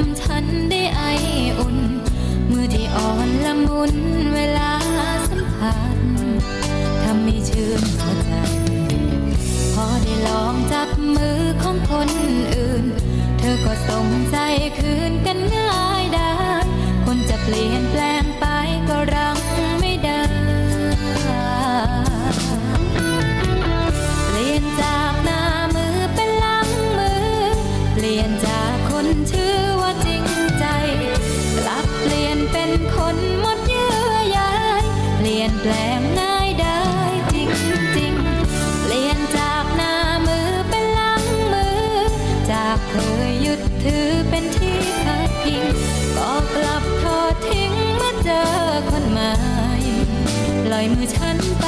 ำฉันได้ไออุ่น มือที่อ่อนละมุนเวลาสัมผัสทำให้ชื่นหัใจ พอได้ลองจับมือของคนอื่น คนชื่อว่าจริงใจ กลับเปลี่ยนเป็นคนหมดเยื่อใยเปลี่ยนแปลงง่ายได้จริงจริงเปลี่ยนจากหน้ามือเป็นหลังมือ จากเคยยึดถือเป็นที่พักพิงก็กลับทอดทิ้งเมื่อเจอคนใหม่ปล่อยมือฉันไป